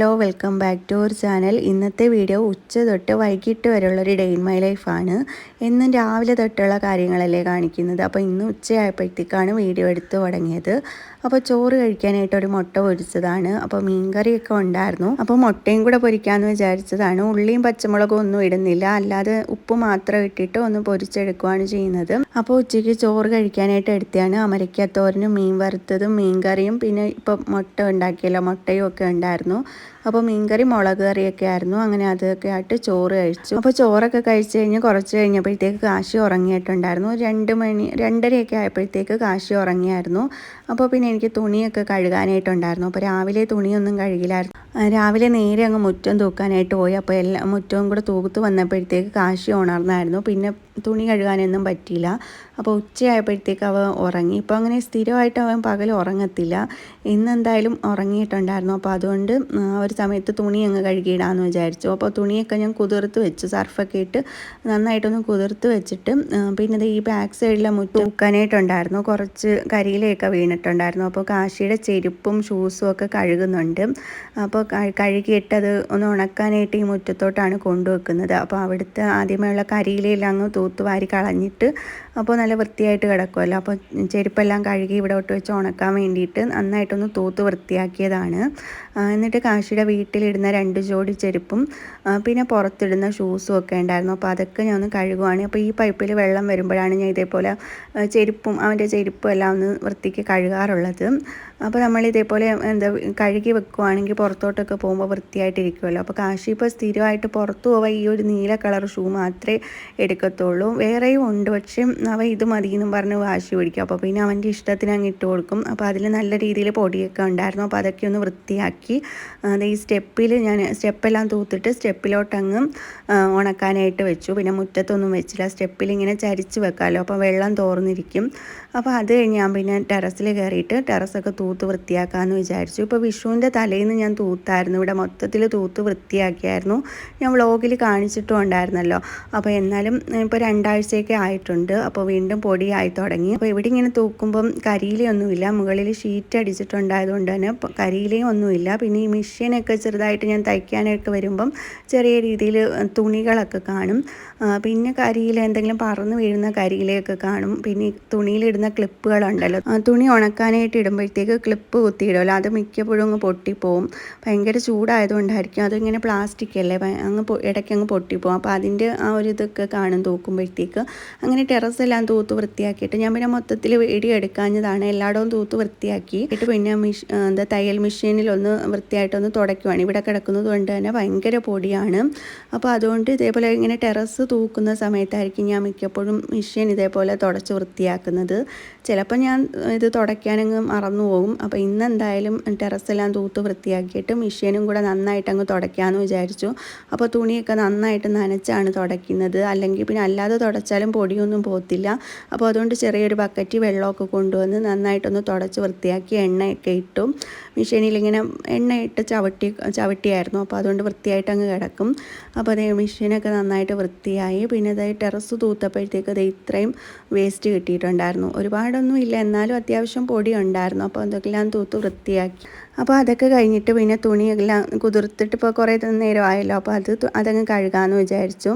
Hello welcome back to our channel. ഇന്നത്തെ video ഉച്ച തൊട്ട് വൈകിട്ട് വരെയുള്ള ഒരു ഡേ ഇൻ മൈ ലൈഫാണ്. എന്നും രാവിലെ തൊട്ടുള്ള കാര്യങ്ങളല്ലേ കാണിക്കുന്നത്. അപ്പോൾ ഇന്ന് ഉച്ചയായപ്പോഴത്തേക്കാണ് വീഡിയോ എടുത്ത് തുടങ്ങിയത്. അപ്പോൾ ചോറ് കഴിക്കാനായിട്ട് ഒരു മുട്ട പൊരിച്ചതാണ്. അപ്പോൾ മീൻകറിയൊക്കെ ഉണ്ടായിരുന്നു. അപ്പോൾ മുട്ടയും കൂടെ പൊരിക്കാമെന്ന് വിചാരിച്ചതാണ്. ഉള്ളിയും പച്ചമുളകും ഒന്നും ഇടുന്നില്ല. അല്ലാതെ ഉപ്പ് മാത്രം ഇട്ടിട്ട് ഒന്ന് പൊരിച്ചെടുക്കുകയാണ് ചെയ്യുന്നത്. അപ്പോൾ ഉച്ചയ്ക്ക് ചോറ് കഴിക്കാനായിട്ട് എടുത്തതാണ്. അമരയ്ക്കത്തോരനും മീൻ വറുത്തതും മീൻകറിയും പിന്നെ ഇപ്പോൾ മുട്ട ഉണ്ടാക്കിയല്ലോ. മുട്ടയും ഒക്കെ ഉണ്ടായിരുന്നു. അപ്പോൾ മീൻകറി മുളക് കറിയൊക്കെ ആയിരുന്നു. അങ്ങനെ അതൊക്കെ ആയിട്ട് ചോറ് കഴിച്ചു. അപ്പോൾ ചോറൊക്കെ കഴിച്ച് കഴിഞ്ഞ് കുറച്ച് കഴിഞ്ഞപ്പോഴത്തേക്ക് കാശി ഉറങ്ങിയിട്ടുണ്ടായിരുന്നു. രണ്ട് മണി രണ്ടരയൊക്കെ ആയപ്പോഴത്തേക്ക് കാശി ഉറങ്ങിയായിരുന്നു. അപ്പോൾ പിന്നെ എനിക്ക് തുണിയൊക്കെ കഴുകാനായിട്ടുണ്ടായിരുന്നു. അപ്പോൾ രാവിലെ തുണിയൊന്നും കഴുകില്ലായിരുന്നു. രാവിലെ നേരെ അങ്ങ് മുറ്റം തൂക്കാനായിട്ട് പോയി. അപ്പോൾ എല്ലാ മുറ്റവും കൂടെ തൂത്ത് വന്നപ്പോഴത്തേക്ക് കാശി ഉണർന്നായിരുന്നു. പിന്നെ തുണി കഴുകാനൊന്നും പറ്റിയില്ല. അപ്പോൾ ഉച്ചയായപ്പോഴത്തേക്ക് അവൻ ഉറങ്ങി. ഇപ്പോൾ അങ്ങനെ സ്ഥിരമായിട്ട് അവൻ പകൽ ഉറങ്ങത്തില്ല. ഇന്നെന്തായാലും ഉറങ്ങിയിട്ടുണ്ടായിരുന്നു. അപ്പോൾ അതുകൊണ്ട് ഒരു സമയത്ത് തുണി അങ്ങ് കഴുകിയിടാമെന്ന് വിചാരിച്ചു. അപ്പോൾ തുണിയൊക്കെ ഞാൻ കുതിർത്ത് വെച്ചു. സർഫൊക്കെ ഇട്ട് നന്നായിട്ടൊന്ന് കുതിർത്ത് വെച്ചിട്ട് പിന്നെ ഈ ബാക്ക് സൈഡിലെ മുറ്റം തൂക്കാനായിട്ടുണ്ടായിരുന്നു. കുറച്ച് കരിയിലയൊക്കെ വീണിട്ടുണ്ടായിരുന്നു അപ്പോൾ കാശിയുടെ ചെരുപ്പും ഷൂസും ഒക്കെ കഴുകുന്നുണ്ട്. അപ്പോൾ കഴുകിയിട്ടത് ഒന്ന് ഉണക്കാനായിട്ട് ഈ മുറ്റത്തോട്ടാണ് കൊണ്ടുവെക്കുന്നത്. അപ്പോൾ അവിടുത്തെ ആദ്യമേയുള്ള കരിയിലെല്ലാം അങ്ങ് തൂത്തുവാരി കളഞ്ഞിട്ട് അപ്പോൾ നല്ല വൃത്തിയായിട്ട് കിടക്കുമല്ലോ. അപ്പോൾ ചെരുപ്പെല്ലാം കഴുകി ഇവിടെ ഒട്ട് വെച്ച് ഉണക്കാൻ വേണ്ടിയിട്ട് നന്നായിട്ടൊന്ന് തൂത്ത് വൃത്തിയാക്കിയതാണ്. എന്നിട്ട് കാശിയുടെ വീട്ടിലിടുന്ന രണ്ട് ജോഡി ചെരുപ്പും പിന്നെ പുറത്തിടുന്ന ഷൂസും ഒക്കെ ഉണ്ടായിരുന്നു. അപ്പോൾ അതൊക്കെ ഞാൻ ഒന്ന് കഴുകുവാണ്. അപ്പോൾ ഈ പൈപ്പിൽ വെള്ളം വരുമ്പോഴാണ് ഞാൻ ഇതേപോലെ ചെരുപ്പും അവന്റെ ചെരുപ്പും എല്ലാം ഒന്ന് വൃത്തിക്ക് കഴുകാറുള്ളത്. അപ്പോൾ നമ്മൾ ഇതേപോലെ എന്താ കഴുകി വെക്കുവാണെങ്കിൽ പുറത്തോട്ടൊക്കെ പോകുമ്പോൾ വൃത്തിയായിട്ടിരിക്കുമല്ലോ അപ്പോൾ കാശി ഇപ്പോൾ സ്ഥിരമായിട്ട് പുറത്തു പോവാൻ ഈ ഒരു നീല കളർ ഷൂ മാത്രമേ എടുക്കത്തുള്ളൂ. വേറെയും ഉണ്ട്. പക്ഷേ അവ ഇത് മതി എന്നും പറഞ്ഞ് വാശി പിടിക്കും. അപ്പോൾ പിന്നെ അവന്റെ ഇഷ്ടത്തിന് അങ്ങ് ഇട്ട് കൊടുക്കും. അപ്പോൾ അതിൽ നല്ല രീതിയിൽ പൊടിയൊക്കെ ഉണ്ടായിരുന്നു. അപ്പോൾ അതൊക്കെ ഒന്ന് വൃത്തിയാക്കി. അത് ഈ സ്റ്റെപ്പിൽ ഞാൻ സ്റ്റെപ്പെല്ലാം തൂത്തിട്ട് സ്റ്റെപ്പിലോട്ടങ്ങ് ഉണക്കാനായിട്ട് വെച്ചു. പിന്നെ മുറ്റത്തൊന്നും വെച്ചില്ല. സ്റ്റെപ്പിൽ ഇങ്ങനെ ചരിച്ച് വെക്കാമല്ലോ. അപ്പോൾ വെള്ളം തോർന്നിരിക്കും. അപ്പോൾ അത് കഴിഞ്ഞ് ഞാൻ പിന്നെ ടെറസിൽ കയറിയിട്ട് ടെറസൊക്കെ തൂത്ത് വൃത്തിയാക്കാമെന്ന് വിചാരിച്ചു. ഇപ്പോൾ വിഷുവിന്റെ തലേന്ന് ഞാൻ തൂത്തായിരുന്നു. ഇവിടെ മൊത്തത്തിൽ തൂത്ത് വൃത്തിയാക്കിയായിരുന്നു. ഞാൻ വ്ളോഗിൽ കാണിച്ചിട്ടും ഉണ്ടായിരുന്നല്ലോ. അപ്പോൾ എന്നാലും ഇപ്പോൾ രണ്ടാഴ്ചയൊക്കെ ആയിട്ടുണ്ട്. അപ്പോൾ വീണ്ടും പൊടിയായി തുടങ്ങി. അപ്പോൾ ഇവിടെ ഇങ്ങനെ തൂക്കുമ്പം കരിയിലയൊന്നുമില്ല. മുകളിൽ ഷീറ്റ് അടിച്ചിട്ടുണ്ടായതുകൊണ്ട് തന്നെ കരിയിലയും ഒന്നുമില്ല പിന്നെ ഈ മെഷീനൊക്കെ ചെറുതായിട്ട് ഞാൻ തയ്ക്കാനൊക്കെ വരുമ്പം ചെറിയ രീതിയിൽ തുണികളൊക്കെ കാണും. പിന്നെ കരിയില എന്തെങ്കിലും പറന്ന് വീഴുന്ന കരിയിലയൊക്കെ കാണും. പിന്നെ തുണിയിലിടുന്ന ക്ലിപ്പുകളുണ്ടല്ലോ. തുണി ഉണക്കാനായിട്ട് ഇടുമ്പോഴത്തേക്ക് ക്ലിപ്പ് കുത്തിയിടുമല്ലോ അത് മിക്കപ്പോഴും അങ്ങ് പൊട്ടിപ്പോവും. ഭയങ്കര ചൂടായതുകൊണ്ടായിരിക്കും. അതിങ്ങനെ പ്ലാസ്റ്റിക് അല്ലേ അങ്ങ് ഇടയ്ക്ക് അങ്ങ് പൊട്ടിപ്പോവും. അപ്പോൾ അതിന്റെ ആ ഒരു ഇതൊക്കെ കാണും തൂക്കുമ്പോഴത്തേക്ക്. അങ്ങനെ ടെറസ് എല്ലാം തൂത്ത് വൃത്തിയാക്കിയിട്ട് ഞാൻ പിന്നെ മൊത്തത്തിൽ ഇടിയെടുക്കാഞ്ഞതാണ് എല്ലായിടവും തൂത്ത് വൃത്തിയാക്കി. എന്നിട്ട് പിന്നെ മിഷ് എന്താ തയ്യൽ മെഷീനിലൊന്ന് വൃത്തിയായിട്ടൊന്ന് തുടയ്ക്കുവാണ് ഇവിടെ കിടക്കുന്നത് കൊണ്ട് തന്നെ ഭയങ്കര പൊടിയാണ്. അപ്പോൾ അതുകൊണ്ട് ഇതേപോലെ ഇങ്ങനെ ടെറസ് തൂക്കുന്ന സമയത്തായിരിക്കും ഞാൻ മിക്കപ്പോഴും മെഷീൻ ഇതേപോലെ തുടച്ച് വൃത്തിയാക്കുന്നത്. ചിലപ്പോൾ ഞാൻ ഇത് തുടയ്ക്കാനങ്ങ് മറന്നു പോകും. അപ്പോൾ ഇന്നെന്തായാലും ടെറസെല്ലാം തൂത്ത് വൃത്തിയാക്കിയിട്ട് മിഷീനും കൂടെ നന്നായിട്ട് അങ്ങ് തുടയ്ക്കാമെന്ന് വിചാരിച്ചു. അപ്പോൾ തുണിയൊക്കെ നന്നായിട്ട് നനച്ചാണ് തുടയ്ക്കുന്നത്. അല്ലെങ്കിൽ പിന്നെ അല്ലാതെ തുടച്ചാലും പൊടിയൊന്നും പോകത്തില്ല അപ്പോൾ അതുകൊണ്ട് ചെറിയൊരു ബക്കറ്റ് വെള്ളമൊക്കെ കൊണ്ടുവന്ന് നന്നായിട്ടൊന്ന് തുടച്ച് വൃത്തിയാക്കി എണ്ണയൊക്കെ ഇട്ടു. മെഷീനിലിങ്ങനെ എണ്ണയിട്ട് ചവിട്ടി ചവിട്ടിയായിരുന്നു. അപ്പോൾ അതുകൊണ്ട് വൃത്തിയായിട്ട് അങ്ങ് കിടക്കും. അപ്പോൾ അതേ മെഷീനൊക്കെ നന്നായിട്ട് വൃത്തിയായി. പിന്നെ അതായത് ടെറസ് തൂത്തപ്പോഴത്തേക്ക് അത് ഇത്രയും വേസ്റ്റ് കിട്ടിയിട്ടുണ്ടായിരുന്നു. ഒരുപാടൊന്നും ഇല്ല എന്നാലും അത്യാവശ്യം പൊടി ഉണ്ടായിരുന്നു അപ്പോൾ എന്തൊക്കെയാണ് തൂത്ത് വൃത്തിയാക്കി. അപ്പോൾ അതൊക്കെ കഴിഞ്ഞിട്ട് പിന്നെ തുണിയെല്ലാം കുതിർത്തിട്ട് ഇപ്പോൾ കുറേ നേരം ആയല്ലോ അപ്പോൾ അത് അതങ്ങ് കഴുകാമെന്ന് വിചാരിച്ചു.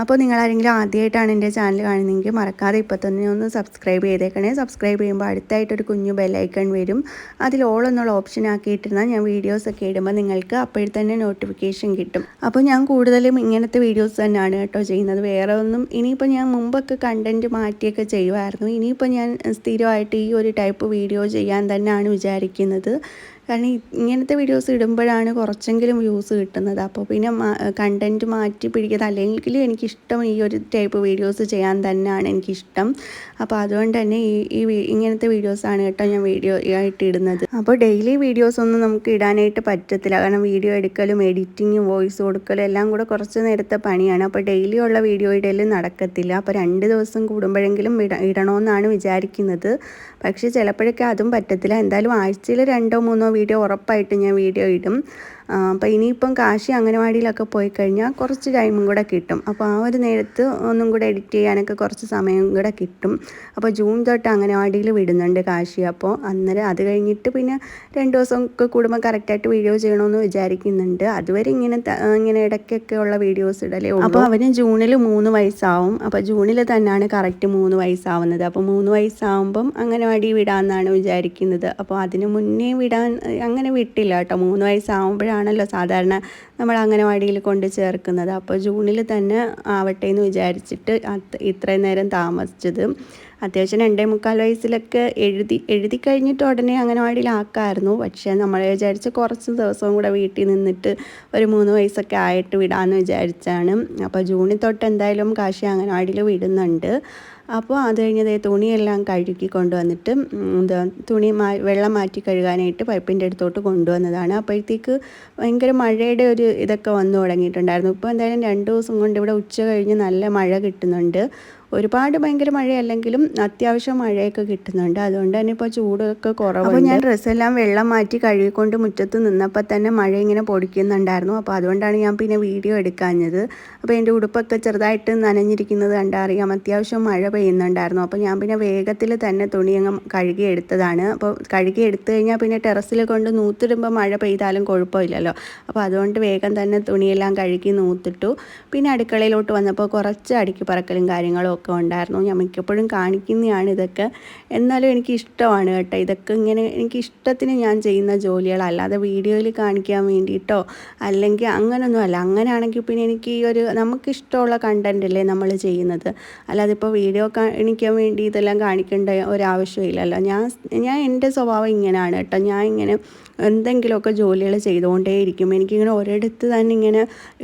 അപ്പോൾ നിങ്ങളാരെങ്കിലും ആദ്യമായിട്ടാണ് എന്റെ ചാനൽ കാണുന്നതെങ്കിൽ മറക്കാതെ ഇപ്പോൾ തന്നെ ഒന്ന് സബ്സ്ക്രൈബ് ചെയ്തേക്കണേ. സബ്സ്ക്രൈബ് ചെയ്യുമ്പോൾ അടുത്തായിട്ടൊരു കുഞ്ഞു ബെല്ലൈക്കൺ വരും. അതിൽ ഓൾ എന്നുള്ള ഓപ്ഷൻ ആക്കിയിട്ടിരുന്നാൽ ഞാൻ വീഡിയോസൊക്കെ ഇടുമ്പോൾ നിങ്ങൾക്ക് അപ്പോഴേ തന്നെ നോട്ടിഫിക്കേഷൻ കിട്ടും. അപ്പോൾ ഞാൻ കൂടുതലും ഇങ്ങനത്തെ വീഡിയോസ് തന്നെയാണ് കേട്ടോ ചെയ്യുന്നത്. വേറെ ഒന്നും ഇനിയിപ്പോൾ ഞാൻ മുമ്പൊക്കെ കണ്ടന്റ് മാറ്റിയൊക്കെ ചെയ്യുമായിരുന്നു. ഇനിയിപ്പോൾ ഞാൻ സ്ഥിരമായിട്ട് ഈ ഒരു ടൈപ്പ് വീഡിയോ ചെയ്യാൻ തന്നെയാണ് വിചാരിക്കുന്നത്. കാരണം ഇങ്ങനത്തെ വീഡിയോസ് ഇടുമ്പോഴാണ് കുറച്ചെങ്കിലും വ്യൂസ് കിട്ടുന്നത്. അപ്പോൾ പിന്നെ കണ്ടന്റ് മാറ്റി പിടിക്കുന്നത് അല്ലെങ്കിൽ എനിക്കിഷ്ടം ഈ ഒരു ടൈപ്പ് വീഡിയോസ് ചെയ്യാൻ തന്നെയാണ് എനിക്കിഷ്ടം. അപ്പോൾ അതുകൊണ്ട് തന്നെ ഈ ഈ ഇങ്ങനത്തെ വീഡിയോസാണ് കേട്ടോ ഞാൻ വീഡിയോ ആയിട്ട് ഇടുന്നത്. അപ്പോൾ ഡെയിലി വീഡിയോസ് ഒന്നും നമുക്ക് ഇടാനായിട്ട് പറ്റത്തില്ല. കാരണം വീഡിയോ എടുക്കലും എഡിറ്റിങ്ങും വോയിസ് കൊടുക്കലും എല്ലാം കൂടെ കുറച്ച് നേരത്തെ പണിയാണ്. അപ്പോൾ ഡെയിലി ഉള്ള വീഡിയോ ഇടലും നടക്കത്തില്ല. അപ്പോൾ രണ്ട് ദിവസം കൂടുമ്പോഴെങ്കിലും ഇട ഇടണമെന്നാണ് വിചാരിക്കുന്നത്. പക്ഷേ ചിലപ്പോഴൊക്കെ അതും പറ്റത്തില്ല. എന്തായാലും ആഴ്ചയിൽ രണ്ടോ മൂന്നോ വീഡിയോ ഉറപ്പായിട്ട് ഞാൻ വീഡിയോ ഇടും. അപ്പോൾ ഇനിയിപ്പം കാശി അംഗനവാടിയിലൊക്കെ പോയി കഴിഞ്ഞാൽ കുറച്ച് ടൈമും കൂടെ കിട്ടും. അപ്പോൾ ആ ഒരു നേരത്ത് ഒന്നും കൂടെ എഡിറ്റ് ചെയ്യാനൊക്കെ കുറച്ച് സമയം കൂടെ കിട്ടും. അപ്പോൾ ജൂൺ തൊട്ട് അംഗനവാടിയിൽ വിടുന്നുണ്ട് കാശി. അപ്പോൾ അന്നേരം അത് കഴിഞ്ഞിട്ട് പിന്നെ രണ്ട് ദിവസം ഒക്കെ കൂടുമ്പോൾ കറക്റ്റായിട്ട് വീഡിയോ ചെയ്യണമെന്ന് വിചാരിക്കുന്നുണ്ട്. അതുവരെ ഇങ്ങനെ ഇങ്ങനെ ഇടയ്ക്കൊക്കെ ഉള്ള വീഡിയോസ് ഇടലേ ഉള്ളൂ. അപ്പോൾ അവന് ജൂണിൽ മൂന്ന് വയസ്സാവും. അപ്പോൾ ജൂണിൽ തന്നെയാണ് കറക്റ്റ് മൂന്ന് വയസ്സാവുന്നത്. അപ്പോൾ മൂന്ന് വയസ്സാവുമ്പം അംഗനവാടി വിടാമെന്നാണ് വിചാരിക്കുന്നത്. അപ്പോൾ അതിന് മുന്നേ വിടാൻ അങ്ങനെ വിട്ടില്ല കേട്ടോ. മൂന്ന് വയസ്സാവുമ്പോഴാണല്ലോ സാധാരണ നമ്മൾ അംഗനവാടിയിൽ കൊണ്ട് ചേർക്കുന്നത്. അപ്പോൾ ജൂണിൽ തന്നെ ആവട്ടെ എന്ന് വിചാരിച്ചിട്ട് ഇത്രയും നേരം താമസിച്ചത്. അത്യാവശ്യം രണ്ടേ മുക്കാൽ വയസ്സിലൊക്കെ എഴുതി എഴുതി കഴിഞ്ഞിട്ട് ഉടനെ അംഗനവാടിയിലാക്കായിരുന്നു പക്ഷേ നമ്മൾ വിചാരിച്ച് കുറച്ച് ദിവസവും കൂടെ വീട്ടിൽ നിന്നിട്ട് ഒരു മൂന്ന് വയസ്സൊക്കെ ആയിട്ട് വിടാമെന്ന് വിചാരിച്ചാണ്. അപ്പോൾ ജൂണിൽ തൊട്ട് എന്തായാലും കാശി അംഗനവാടിയിൽ വിടുന്നുണ്ട്. അപ്പോൾ അത് കഴിഞ്ഞത് തുണിയെല്ലാം കഴുകി കൊണ്ടുവന്നിട്ട് എന്താ തുണി മാ വെള്ളം മാറ്റി കഴുകാനായിട്ട് പൈപ്പിന്റെ അടുത്തോട്ട് കൊണ്ടുവന്നതാണ്. അപ്പോഴത്തേക്ക് ഭയങ്കര മഴയുടെ ഒരു ഇതൊക്കെ വന്നു തുടങ്ങിയിട്ടുണ്ടായിരുന്നു. ഇപ്പോൾ എന്തായാലും രണ്ട് ദിവസം കൊണ്ട് ഇവിടെ ഉച്ച കഴിഞ്ഞ് നല്ല മഴ കിട്ടുന്നുണ്ട്. ഒരുപാട് ഭയങ്കര മഴയല്ലെങ്കിലും അത്യാവശ്യം മഴയൊക്കെ കിട്ടുന്നുണ്ട്. അതുകൊണ്ട് തന്നെ ഇപ്പോൾ ചൂടൊക്കെ കുറവ് അപ്പോൾ ഞാൻ ഡ്രസ്സെല്ലാം വെള്ളം മാറ്റി കഴുകിക്കൊണ്ട് മുറ്റത്ത് നിന്നപ്പോൾ തന്നെ മഴ ഇങ്ങനെ പൊടിക്കുന്നുണ്ടായിരുന്നു. അപ്പോൾ അതുകൊണ്ടാണ് ഞാൻ പിന്നെ വീഡിയോ എടുക്കാഞ്ഞത്. അപ്പോൾ എന്റെ ഉടുപ്പൊക്കെ ചെറുതായിട്ട് നനഞ്ഞിരിക്കുന്നത് കണ്ടറിയാം. അത്യാവശ്യം മഴ പെയ്യുന്നുണ്ടായിരുന്നു. അപ്പോൾ ഞാൻ പിന്നെ വേഗത്തിൽ തന്നെ തുണി അങ്ങ് കഴുകി എടുത്തതാണ്. അപ്പോൾ കഴുകി എടുത്തു കഴിഞ്ഞാൽ പിന്നെ ടെറസിൽ കൊണ്ട് നൂത്തിടുമ്പോൾ മഴ പെയ്താലും കുഴപ്പമില്ലല്ലോ. അപ്പോൾ അതുകൊണ്ട് വേഗം തന്നെ തുണിയെല്ലാം കഴുകി നൂത്തിട്ടു. പിന്നെ അടുക്കളയിലോട്ട് വന്നപ്പോൾ കുറച്ച് അടുക്കി പറക്കലും കാര്യങ്ങളും ഒക്കെ ഉണ്ടായിരുന്നു. ഞാൻ മിക്കപ്പോഴും കാണിക്കുന്നതാണ് ഇതൊക്കെ. എന്നാലും എനിക്ക് ഇഷ്ടമാണ് കേട്ടോ. ഇതൊക്കെ ഇങ്ങനെ എനിക്ക് ഇഷ്ടത്തിന് ഞാൻ ചെയ്യുന്ന ജോലികളല്ലാതെ വീഡിയോയിൽ കാണിക്കാൻ വേണ്ടിയിട്ടോ അല്ലെങ്കിൽ അങ്ങനൊന്നുമല്ല അങ്ങനെയാണെങ്കിൽ പിന്നെ എനിക്ക് ഈ ഒരു നമുക്കിഷ്ടമുള്ള കണ്ടന്റ് അല്ലേ നമ്മൾ ചെയ്യുന്നത്. അല്ലാതെ ഇപ്പോൾ വീഡിയോ കാണിക്കാൻ വേണ്ടി ഇതെല്ലാം കാണിക്കേണ്ട ഒരാവശ്യമില്ലല്ലോ. ഞാൻ ഞാൻ എന്റെ സ്വഭാവം ഇങ്ങനെയാണ് കേട്ടോ. ഞാൻ ഇങ്ങനെ എന്തെങ്കിലുമൊക്കെ ജോലികൾ ചെയ്തുകൊണ്ടേ ചെയ്തുകൊണ്ടേയിരിക്കും. എനിക്കിങ്ങനെ ഒരിടത്ത് തന്നെ ഇങ്ങനെ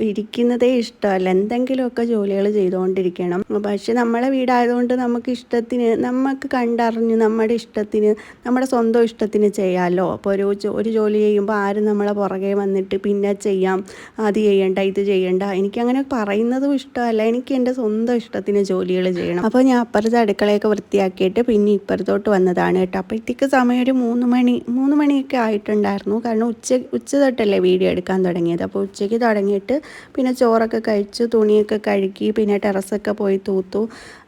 ഇരിക്കുന്നതേ ഇഷ്ടമല്ല. എന്തെങ്കിലുമൊക്കെ ജോലികൾ ചെയ്തുകൊണ്ടിരിക്കണം. പക്ഷെ നമ്മളെ വീടായതുകൊണ്ട് നമുക്ക് ഇഷ്ടത്തിന് നമുക്ക് കണ്ടറിഞ്ഞ് നമ്മുടെ ഇഷ്ടത്തിന് നമ്മുടെ സ്വന്തം ഇഷ്ടത്തിന് ചെയ്യാമല്ലോ അപ്പോൾ ഒരു ഒരു ജോലി ചെയ്യുമ്പോൾ ആരും നമ്മളെ പുറകെ വന്നിട്ട് പിന്നെ ചെയ്യാം അത് ചെയ്യണ്ട ഇത് ചെയ്യണ്ട. എനിക്കങ്ങനെ പറയുന്നതും ഇഷ്ടമല്ല. എനിക്ക് എന്റെ സ്വന്തം ഇഷ്ടത്തിന് ജോലികൾ ചെയ്യണം. അപ്പോൾ ഞാൻ അപ്പുറത്തെ അടുക്കളയൊക്കെ വൃത്തിയാക്കിയിട്ട് പിന്നെ ഇപ്പുറത്തോട്ട് വന്നതാണ് കേട്ടോ. അപ്പോഴത്തേക്ക് സമയം ഒരു മൂന്ന് മണി മൂന്ന് മണിയൊക്കെ ആയിട്ടുണ്ട്. ഉണ്ടായിരുന്നു. കാരണം ഉച്ച ഉച്ച തൊട്ടല്ലേ വീഡിയോ എടുക്കാൻ തുടങ്ങിയത്. അപ്പോൾ ഉച്ചയ്ക്ക് തുടങ്ങിയിട്ട് പിന്നെ ചോറൊക്കെ കഴിച്ചു തുണിയൊക്കെ കഴുകി പിന്നെ ടെറസൊക്കെ പോയി തൂത്തു.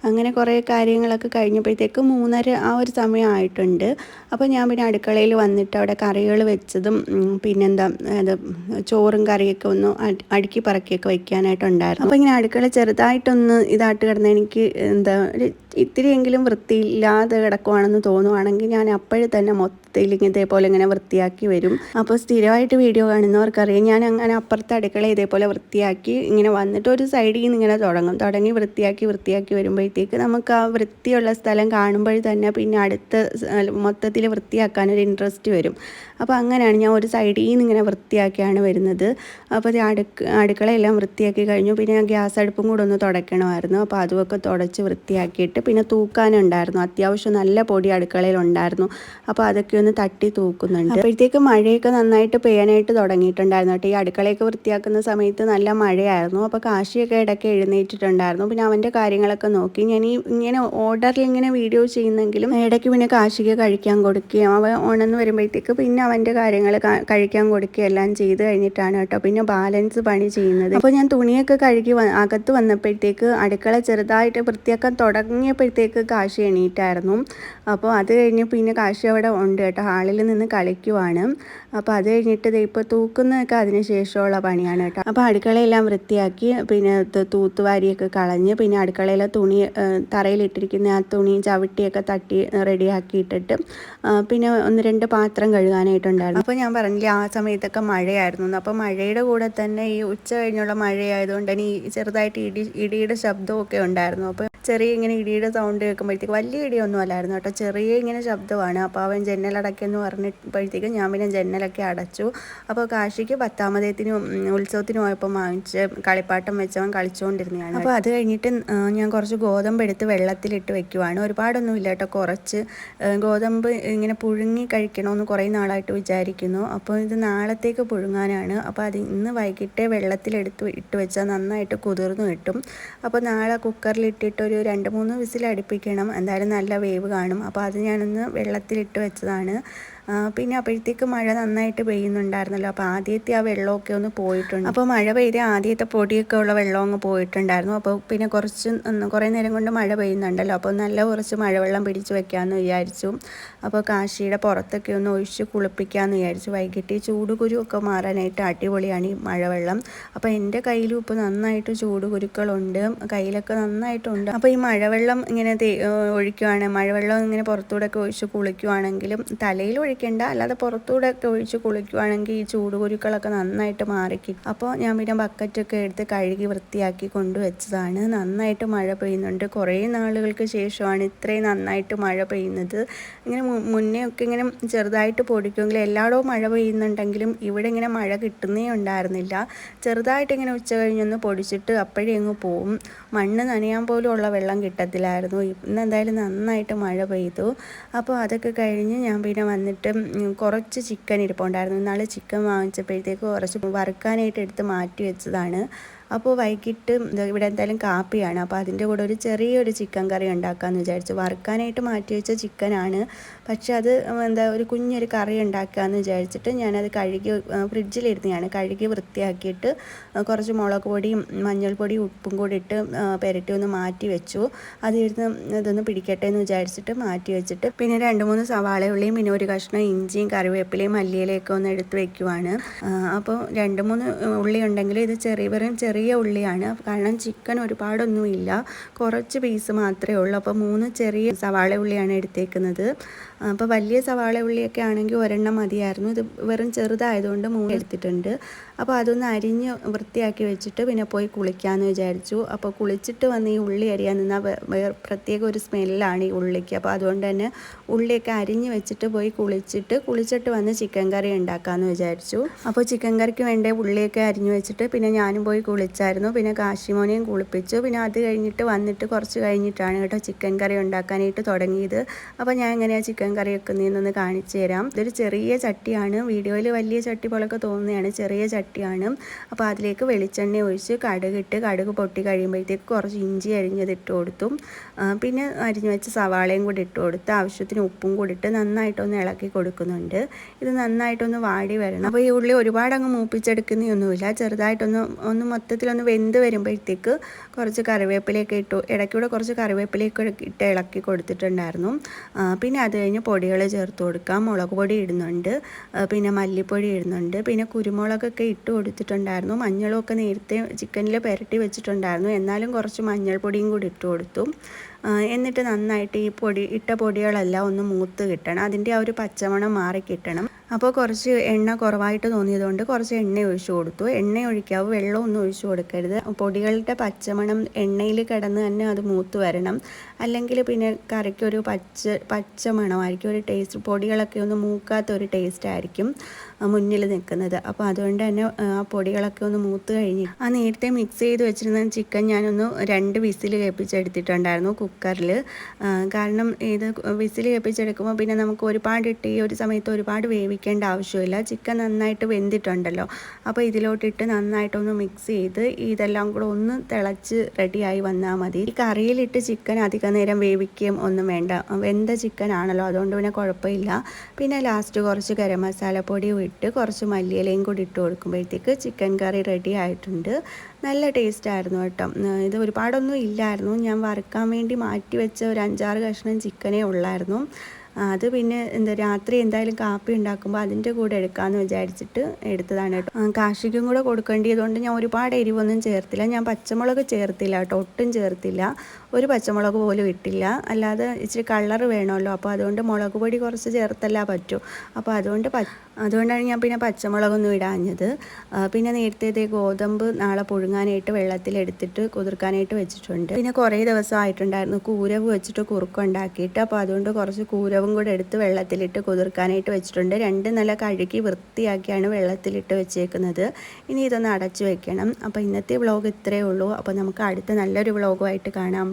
അങ്ങനെ കുറേ കാര്യങ്ങളൊക്കെ കഴിഞ്ഞപ്പോഴത്തേക്ക് മൂന്നര ആ ഒരു സമയമായിട്ടുണ്ട് അപ്പോൾ ഞാൻ പിന്നെ അടുക്കളയിൽ വന്നിട്ട് അവിടെ കറികൾ വെച്ചതും പിന്നെന്താ അത് ചോറും കറിയൊക്കെ ഒന്ന് അടുക്കി പറക്കിയൊക്കെ വയ്ക്കാനായിട്ടുണ്ടായിരുന്നു അപ്പോൾ ഇങ്ങനെ അടുക്കള ചെറുതായിട്ടൊന്ന് ഇതായിട്ട് കിടന്ന് എനിക്ക് എന്താ ഒരു ഇത്തിരിയെങ്കിലും വൃത്തിയില്ലാതെ കിടക്കുവാണെന്ന് തോന്നുവാണെങ്കിൽ ഞാൻ അപ്പോഴും തന്നെ മൊത്തത്തിൽ ഇതേപോലെ ഇങ്ങനെ വൃത്തിയാക്കി വരും. അപ്പോൾ സ്ഥിരമായിട്ട് വീഡിയോ കാണുന്നവർക്കറിയാം ഞാൻ അങ്ങനെ അപ്പുറത്തെ അടുക്കള ഇതേപോലെ വൃത്തിയാക്കി ഇങ്ങനെ വന്നിട്ട് ഒരു സൈഡിൽ നിന്ന് ഇങ്ങനെ തുടങ്ങും. തുടങ്ങി വൃത്തിയാക്കി വൃത്തിയാക്കി വരുമ്പോഴത്തേക്ക് നമുക്ക് ആ വൃത്തിയുള്ള സ്ഥലം കാണുമ്പോൾ തന്നെ പിന്നെ അടുത്ത മൊത്തത്തിൽ വൃത്തിയാക്കാനൊരു ഇൻട്രസ്റ്റ് വരും. അപ്പോൾ അങ്ങനെയാണ് ഞാൻ ഒരു സൈഡിൽ നിന്ന് ഇങ്ങനെ വൃത്തിയാക്കിയാണ് വരുന്നത്. അപ്പോൾ അടുക്ക അടുക്കളയെല്ലാം വൃത്തിയാക്കി കഴിഞ്ഞു. പിന്നെ ഞാൻ ഗ്യാസ് അടുപ്പും കൂടെ ഒന്ന് തുടയ്ക്കണമായിരുന്നു. അപ്പോൾ അതുമൊക്കെ തുടച്ച് വൃത്തിയാക്കിയിട്ട് പിന്നെ തൂക്കാനുണ്ടായിരുന്നു അത്യാവശ്യം നല്ല പൊടി അടുക്കളയിലുണ്ടായിരുന്നു അപ്പോൾ അതൊക്കെ ഒന്ന് തട്ടി തൂക്കുന്നുണ്ട്. അപ്പോഴത്തേക്ക് മഴയൊക്കെ നന്നായിട്ട് പെയ്യാനായിട്ട് തുടങ്ങിയിട്ടുണ്ടായിരുന്നു കേട്ടോ. ഈ അടുക്കളയൊക്കെ വൃത്തിയാക്കുന്ന സമയത്ത് നല്ല മഴയായിരുന്നു. അപ്പോൾ കാശിയൊക്കെ ഇടയ്ക്ക് എഴുന്നേറ്റിട്ടുണ്ടായിരുന്നു. പിന്നെ അവന്റെ കാര്യങ്ങളൊക്കെ നോക്കി. ഞാൻ ഈ ഇങ്ങനെ ഓർഡറിൽ ഇങ്ങനെ വീഡിയോ ചെയ്യുന്നെങ്കിലും ഇടയ്ക്ക് പിന്നെ കാശിക്ക് കഴിക്കാൻ കൊടുക്കുകയും അവൻ ഉണന്ന് വരുമ്പോഴത്തേക്ക് പിന്നെ അവന്റെ കാര്യങ്ങൾ കഴിക്കാൻ കൊടുക്കുക എല്ലാം ചെയ്ത് കഴിഞ്ഞിട്ടാണ് കേട്ടോ പിന്നെ ബാലൻസ് പണി ചെയ്യുന്നത്. അപ്പോൾ ഞാൻ തുണിയൊക്കെ കഴുകി അകത്ത് വന്നപ്പോഴത്തേക്ക് അടുക്കള ചെറുതായിട്ട് വൃത്തിയാക്കാൻ തുടങ്ങിയപ്പോഴത്തേക്ക് കാശി എണീറ്റായിരുന്നു. അപ്പോൾ അത് കഴിഞ്ഞ് പിന്നെ കാശി അവിടെ ഉണ്ട് കേട്ടോ ഹാളിൽ നിന്ന് കളിക്കുവാണ്. അപ്പോൾ അത് കഴിഞ്ഞിട്ട് ഇപ്പോൾ തൂക്കുന്നതൊക്കെ അതിന് ശേഷമുള്ള പണിയാണ് കേട്ടോ. അപ്പോൾ അടുക്കളയെല്ലാം വൃത്തിയാക്കി പിന്നെ തൂത്തുവാരിയൊക്കെ കളഞ്ഞ് പിന്നെ അടുക്കളയിലെ തുണി തറയിലിട്ടിരിക്കുന്ന ആ തുണി ചവിട്ടിയൊക്കെ തട്ടി റെഡിയാക്കിയിട്ടിട്ട് പിന്നെ ഒന്ന് രണ്ട് പാത്രം കഴുകാനായിട്ടുണ്ടായിരുന്നു. അപ്പോൾ ഞാൻ പറഞ്ഞില്ലേ ആ സമയത്തൊക്കെ മഴയായിരുന്നു. അപ്പോൾ മഴയുടെ കൂടെ തന്നെ ഈ ഉച്ച കഴിഞ്ഞുള്ള മഴയായതുകൊണ്ട് തന്നെ ഈ ചെറുതായിട്ട് ഇടി ഇടിയുടെ ശബ്ദമൊക്കെ ഉണ്ടായിരുന്നു. അപ്പോൾ ചെറിയ ഇങ്ങനെ ഇടിയുടെ സൗണ്ട് കേൾക്കുമ്പോഴത്തേക്ക് വലിയ ഇടിയൊന്നും അല്ലായിരുന്നു കേട്ടോ. ചെറിയ ഇങ്ങനെ ശബ്ദമാണ്. അപ്പോൾ അവൻ ജനലടക്കെന്ന് പറഞ്ഞപ്പോഴത്തേക്കും ഞാൻ പിന്നെ ജന്നലൊക്കെ അടച്ചു. അപ്പോൾ കാശിക്ക് പത്താമതേത്തിനും ഉത്സവത്തിനും പോയപ്പോൾ വാങ്ങിച്ച് കളിപ്പാട്ടം വെച്ചവൻ കളിച്ചുകൊണ്ടിരുന്നതാണ് അപ്പോൾ അത് കഴിഞ്ഞിട്ട് ഞാൻ കുറച്ച് ഗോതമ്പ് എടുത്ത് വെള്ളത്തിലിട്ട് വെക്കുവാണ്. ഒരുപാടൊന്നും ഇല്ല കേട്ടോ കുറച്ച്. ഗോതമ്പ് ഇങ്ങനെ പുഴുങ്ങി കഴിക്കണമെന്ന് കുറേ നാളായിട്ട് വിചാരിക്കുന്നു. അപ്പോൾ ഇത് നാളത്തേക്ക് പുഴുങ്ങാനാണ്. അപ്പോൾ അത് ഇന്ന് വൈകിട്ടേ വെള്ളത്തിലെടുത്ത് ഇട്ട് വെച്ചാൽ നന്നായിട്ട് കുതിർന്നു കിട്ടും. അപ്പോൾ നാളെ കുക്കറിലിട്ടിട്ട് ഒരു രണ്ട് മൂന്ന് വിസിൽ അടുപ്പിക്കണം എന്തായാലും നല്ല വേവ് കാണും. അപ്പോൾ അത് ഞാനൊന്ന് വെള്ളത്തിലിട്ട് വെച്ചതാണ്. പിന്നെ അപ്പോഴത്തേക്ക് മഴ നന്നായിട്ട് പെയ്യുന്നുണ്ടായിരുന്നല്ലോ. അപ്പോൾ ആദ്യത്തെ ആ വെള്ളമൊക്കെ ഒന്ന് പോയിട്ടുണ്ട്. അപ്പോൾ മഴ പെയ്ത് ആദ്യത്തെ പൊടിയൊക്കെ ഉള്ള വെള്ളം അങ്ങ് പോയിട്ടുണ്ടായിരുന്നു. അപ്പോൾ പിന്നെ കുറച്ച് കുറേ നേരം കൊണ്ട് മഴ പെയ്യുന്നുണ്ടല്ലോ. അപ്പോൾ നല്ല കുറച്ച് മഴവെള്ളം പിടിച്ച് വെക്കാമെന്ന് വിചാരിച്ചു. അപ്പോൾ കാശിയുടെ പുറത്തൊക്കെ ഒന്ന് ഒഴിച്ച് കുളിപ്പിക്കാമെന്ന് വിചാരിച്ചു. വൈകിട്ട് ഈ ചൂട് കുരുവൊക്കെ മാറാനായിട്ട് അടിപൊളിയാണ് ഈ മഴവെള്ളം. അപ്പോൾ എന്റെ കയ്യിലും ഇപ്പോൾ നന്നായിട്ട് ചൂട് കുരുക്കളുണ്ട്. കയ്യിലൊക്കെ നന്നായിട്ടുണ്ട്. അപ്പോൾ ഈ മഴവെള്ളം ഇങ്ങനെ ഒഴിക്കുകയാണ് മഴവെള്ളം ഇങ്ങനെ പുറത്തൂടെ ഒക്കെ ഒഴിച്ച് കുളിക്കുവാണെങ്കിലും തലയിൽ ഒഴിക്കേണ്ട അല്ലാതെ പുറത്തൂടെ ഒക്കെ ഒഴിച്ച് കുളിക്കുവാണെങ്കിൽ ഈ ചൂട് കുരുക്കളൊക്കെ നന്നായിട്ട് മാറിക്കും അപ്പോൾ ഞാൻ പിന്നെ ബക്കറ്റൊക്കെ എടുത്ത് കഴുകി വൃത്തിയാക്കി കൊണ്ടുവച്ചതാണ് നന്നായിട്ട് മഴ പെയ്യുന്നുണ്ട്. കുറേ നാളുകൾക്ക് ശേഷമാണ് ഇത്രയും നന്നായിട്ട് മഴ പെയ്യുന്നത്. ഇങ്ങനെ മുന്നേ ഒക്കെ ഇങ്ങനെ ചെറുതായിട്ട് പൊടിക്കുമെങ്കിൽ എല്ലായിടവും മഴ പെയ്യുന്നുണ്ടെങ്കിലും ഇവിടെ ഇങ്ങനെ മഴ കിട്ടുന്നേ ഉണ്ടായിരുന്നില്ല. ചെറുതായിട്ട് ഇങ്ങനെ ഉച്ച കഴിഞ്ഞൊന്ന് പൊടിച്ചിട്ട് അപ്പോഴേ അങ്ങ് പോവും. മണ്ണ് നനയാൻ പോലും ഉള്ള വെള്ളം കിട്ടത്തില്ലായിരുന്നു. ഇന്ന് എന്തായാലും നന്നായിട്ട് മഴ പെയ്തു. അപ്പോൾ അതൊക്കെ കഴിഞ്ഞ് ഞാൻ പിന്നെ വന്നിട്ട് ഉം, കുറച്ച് ചിക്കൻ ഇരിപ്പുണ്ടായിരുന്നു. ഇന്നാൾ ചിക്കൻ വാങ്ങിച്ചപ്പോഴത്തേക്ക് കുറച്ച് വറുക്കാനായിട്ട് എടുത്ത് മാറ്റി വെച്ചതാണ്. അപ്പോൾ വൈകിട്ട് ഇവിടെ എന്തായാലും കാപ്പിയാണ്. അപ്പോൾ അതിന്റെ കൂടെ ഒരു ചെറിയൊരു ചിക്കൻ കറി ഉണ്ടാക്കാമെന്ന് വിചാരിച്ചു. വറുക്കാനായിട്ട് മാറ്റി വെച്ച ചിക്കനാണ് പക്ഷെ അത് എന്താ ഒരു കുഞ്ഞൊരു കറി ഉണ്ടാക്കാമെന്ന് വിചാരിച്ചിട്ട് ഞാനത് കഴുകി ഫ്രിഡ്ജിലിരുന്നെയാണ് കഴുകി വൃത്തിയാക്കിയിട്ട് കുറച്ച് മുളക് പൊടിയും മഞ്ഞൾപ്പൊടിയും ഉപ്പും കൂടി ഇട്ട് പെരട്ടി ഒന്ന് മാറ്റി വെച്ചു. അതിരുന്ന് ഇതൊന്ന് പിടിക്കട്ടെ എന്ന് വിചാരിച്ചിട്ട് മാറ്റി വെച്ചിട്ട് പിന്നെ രണ്ട് മൂന്ന് സവാള ഉള്ളിയും പിന്നെ ഒരു കഷ്ണം ഇഞ്ചിയും കറിവേപ്പിലയും മല്ലിയിലയൊക്കെ ഒന്ന് എടുത്ത് വെക്കുവാണ്. അപ്പോൾ രണ്ട് മൂന്ന് ഉള്ളി ഉണ്ടെങ്കിൽ ഇത് ചെറിയ വെറും ചെറിയ ഉള്ളിയാണ്. കാരണം ചിക്കൻ ഒരുപാടൊന്നും ഇല്ല. കുറച്ച് പീസ് മാത്രമേ ഉള്ളൂ. അപ്പോൾ മൂന്ന് ചെറിയ സവാള ഉള്ളിയാണ് എടുത്തേക്കുന്നത്. അപ്പോൾ വലിയ സവാള ഉള്ളിയൊക്കെ ആണെങ്കിൽ ഒരെണ്ണം മതിയായിരുന്നു. ഇത് വെറും ചെറുതായതുകൊണ്ട് മൂന്ന് എടുത്തിട്ടുണ്ട്. അപ്പോൾ അതൊന്ന് അരിഞ്ഞ് വൃത്തിയാക്കി വെച്ചിട്ട് പിന്നെ പോയി കുളിക്കാമെന്ന് വിചാരിച്ചു. അപ്പോൾ കുളിച്ചിട്ട് വന്ന് ഈ ഉള്ളി അരിയാൻ നിന്നാൽ വേറെ പ്രത്യേക ഒരു സ്മെല്ലാണ് ഈ ഉള്ളിക്ക്. അപ്പോൾ അതുകൊണ്ട് തന്നെ ഉള്ളിയൊക്കെ അരിഞ്ഞ് വെച്ചിട്ട് പോയി കുളിച്ചിട്ട് കുളിച്ചിട്ട് വന്ന് ചിക്കൻ കറി ഉണ്ടാക്കാമെന്ന് വിചാരിച്ചു. അപ്പോൾ ചിക്കൻ കറിക്ക് വേണ്ട ഉള്ളിയൊക്കെ അരിഞ്ഞ് വെച്ചിട്ട് പിന്നെ ഞാനും പോയി കുളിച്ചായിരുന്നു. പിന്നെ കാശിമോനെയും കുളിപ്പിച്ചു. പിന്നെ അത് കഴിഞ്ഞിട്ട് വന്നിട്ട് കുറച്ച് കഴിഞ്ഞിട്ടാണ് കേട്ടോ ചിക്കൻ കറി ഉണ്ടാക്കാനായിട്ട് തുടങ്ങിയത്. അപ്പോൾ ഞാൻ എങ്ങനെയാണ് ചിക്കൻ കറി വെക്കുന്നതെന്നൊന്ന് കാണിച്ചു തരാം. ഇതൊരു ചെറിയ ചട്ടിയാണ്. വീഡിയോയിൽ വലിയ ചട്ടി പോലൊക്കെ തോന്നുന്നതാണ്. ചെറിയ ചട്ടിയാണ്. അപ്പോൾ അതിലേക്ക് വെളിച്ചെണ്ണ ഒഴിച്ച് കടുകിട്ട് കടുക് പൊട്ടി കഴിയുമ്പോഴത്തേക്ക് കുറച്ച് ഇഞ്ചി അരിഞ്ഞത് ഇട്ട് കൊടുത്തു പിന്നെ അരിഞ്ഞു വെച്ച സവാളയും കൂടി ഇട്ട് കൊടുത്ത് ആവശ്യത്തിന് ഉപ്പും കൂടി ഇട്ട് നന്നായിട്ടൊന്ന് ഇളക്കി കൊടുക്കുന്നുണ്ട്. ഇത് നന്നായിട്ടൊന്ന് വാടി വരണം. അപ്പോൾ ഈ ഉള്ളി ഒരുപാട് അങ്ങ് മൂപ്പിച്ചെടുക്കുന്നൊന്നുമില്ല. ചെറുതായിട്ടൊന്ന് ഒന്ന് മൊത്തത്തിലൊന്ന് വെന്ത് വരുമ്പോഴത്തേക്ക് കുറച്ച് കറിവേപ്പിലയൊക്കെ ഇട്ടു ഇടയ്ക്കൂടെ കുറച്ച് കറിവേപ്പിലയൊക്കെ ഇട്ട് ഇളക്കി കൊടുത്തിട്ടുണ്ടായിരുന്നു. പിന്നെ അത് കഴിഞ്ഞ് പൊടികൾ ചേർത്ത് കൊടുക്കാം. മുളക് പൊടി ഇടുന്നുണ്ട്. പിന്നെ മല്ലിപ്പൊടി ഇടുന്നുണ്ട്. പിന്നെ കുരുമുളകൊക്കെ ഇട്ട് കൊടുത്തിട്ടുണ്ടായിരുന്നു. മഞ്ഞളൊക്കെ നേരത്തെ ചിക്കനിൽ പുരട്ടി വെച്ചിട്ടുണ്ടായിരുന്നു. എന്നാലും കുറച്ച് മഞ്ഞൾപ്പൊടിയും കൂടി ഇട്ട് കൊടുത്തു. എന്നിട്ട് നന്നായിട്ട് ഈ പൊടി ഇട്ട പൊടികളെല്ലാം ഒന്ന് മൂത്ത് കിട്ടണം. അതിന്റെ ആ ഒരു പച്ചമണം മാറി കിട്ടണം. അപ്പോൾ കുറച്ച് എണ്ണ കുറവായിട്ട് തോന്നിയതുകൊണ്ട് കുറച്ച് എണ്ണ ഒഴിച്ചു കൊടുത്തു. എണ്ണ ഒഴിക്കാവും വെള്ളം ഒന്നും ഒഴിച്ചു കൊടുക്കരുത്. പൊടികളുടെ പച്ചമണം എണ്ണയിൽ കിടന്ന് തന്നെ അത് മൂത്ത് വരണം. അല്ലെങ്കിൽ പിന്നെ കറിക്കൊരു പച്ച പച്ച മണമായിരിക്കും ഒരു ടേസ്റ്റ് പൊടികളൊക്കെ ഒന്ന് മൂക്കാത്ത ഒരു ടേസ്റ്റ് ആയിരിക്കും മുന്നിൽ നിൽക്കുന്നത്. അപ്പോൾ അതുകൊണ്ട് തന്നെ ആ പൊടികളൊക്കെ ഒന്ന് മൂത്ത് കഴിഞ്ഞ്. ആ നേരത്തെ മിക്സ് ചെയ്ത് വെച്ചിരുന്ന ചിക്കൻ ഞാനൊന്ന് രണ്ട് വിസിൽ കേൾപ്പിച്ചെടുത്തിട്ടുണ്ടായിരുന്നു കുക്കറിൽ കാരണം ഇത് വിസിൽ കേൾപ്പിച്ചെടുക്കുമ്പോൾ പിന്നെ നമുക്ക് ഒരുപാട് ഇട്ട് ഈ ഒരു സമയത്ത് ഒരുപാട് വേവിക്കേണ്ട ആവശ്യമില്ല. ചിക്കൻ നന്നായിട്ട് വെന്തിട്ടുണ്ടല്ലോ. അപ്പോൾ ഇതിലോട്ടിട്ട് നന്നായിട്ടൊന്ന് മിക്സ് ചെയ്ത് ഇതെല്ലാം കൂടെ ഒന്ന് തിളച്ച് റെഡിയായി വന്നാൽ മതി. ഈ കറിയിലിട്ട് ചിക്കൻ അധിക നേരം വേവിക്കുകയും ഒന്നും വേണ്ട. വെന്ത ചിക്കൻ ആണല്ലോ. അതുകൊണ്ട് പിന്നെ കുഴപ്പമില്ല. പിന്നെ ലാസ്റ്റ് കുറച്ച് ഗരം മസാലപ്പൊടിയും ഇട്ട് കുറച്ച് മല്ലിയിലയും കൂടി ഇട്ട് കൊടുക്കുമ്പോഴത്തേക്ക് ചിക്കൻ കറി റെഡി ആയിട്ടുണ്ട്. നല്ല ടേസ്റ്റ് ആയിരുന്നു കേട്ടോ. ഇത് ഒരുപാടൊന്നും ഇല്ലായിരുന്നു. ഞാൻ വറുക്കാൻ വേണ്ടി മാറ്റി വെച്ച ഒരു അഞ്ചാറ് കഷ്ണം ചിക്കനേ ഉള്ളായിരുന്നു. അത് പിന്നെ എന്താ രാത്രി എന്തായാലും കാപ്പി ഉണ്ടാക്കുമ്പോൾ അതിന്റെ കൂടെ എടുക്കാമെന്ന് വിചാരിച്ചിട്ട് എടുത്തതാണ് കേട്ടോ. കാർഷികം കൂടെ കൊടുക്കേണ്ടതുകൊണ്ട് ഞാൻ ഒരുപാട് എരിവൊന്നും ചേർത്തില്ല. ഞാൻ പച്ചമുളക് ചേർത്തില്ല കേട്ടോ ഒട്ടും ചേർത്തില്ല. ഒരു പച്ചമുളക് പോലും ഇട്ടില്ല. അല്ലാതെ ഇച്ചിരി കളർ വേണമല്ലോ. അപ്പോൾ അതുകൊണ്ട് മുളക് പൊടി കുറച്ച് ചേർത്തല്ല പറ്റൂ. അപ്പോൾ അതുകൊണ്ട് അതുകൊണ്ടാണ് ഞാൻ പിന്നെ പച്ചമുളകൊന്നും ഇടാഞ്ഞത്. പിന്നെ നേരത്തെ ഗോതമ്പ് നാളെ പുഴുങ്ങാനായിട്ട് വെള്ളത്തിലെടുത്തിട്ട് കുതിർക്കാനായിട്ട് വെച്ചിട്ടുണ്ട്. പിന്നെ കുറേ ദിവസം ആയിട്ടുണ്ടായിരുന്നു. കൂരവ് വെച്ചിട്ട് കുറുക്കുണ്ടാക്കിയിട്ട് അപ്പോൾ അതുകൊണ്ട് കുറച്ച് കൂരവും കൂടെ എടുത്ത് വെള്ളത്തിലിട്ട് കുതിർക്കാനായിട്ട് വെച്ചിട്ടുണ്ട്. രണ്ട് നില കഴുകി വൃത്തിയാക്കിയാണ് വെള്ളത്തിലിട്ട് വെച്ചേക്കുന്നത്. ഇനി ഇതൊന്ന് അടച്ചു വെക്കണം. അപ്പോൾ ഇന്നത്തെ വ്ളോഗ് ഇത്രയേ ഉള്ളൂ. അപ്പോൾ നമുക്ക് അടുത്ത നല്ലൊരു വ്ളോഗുമായിട്ട് കാണാം.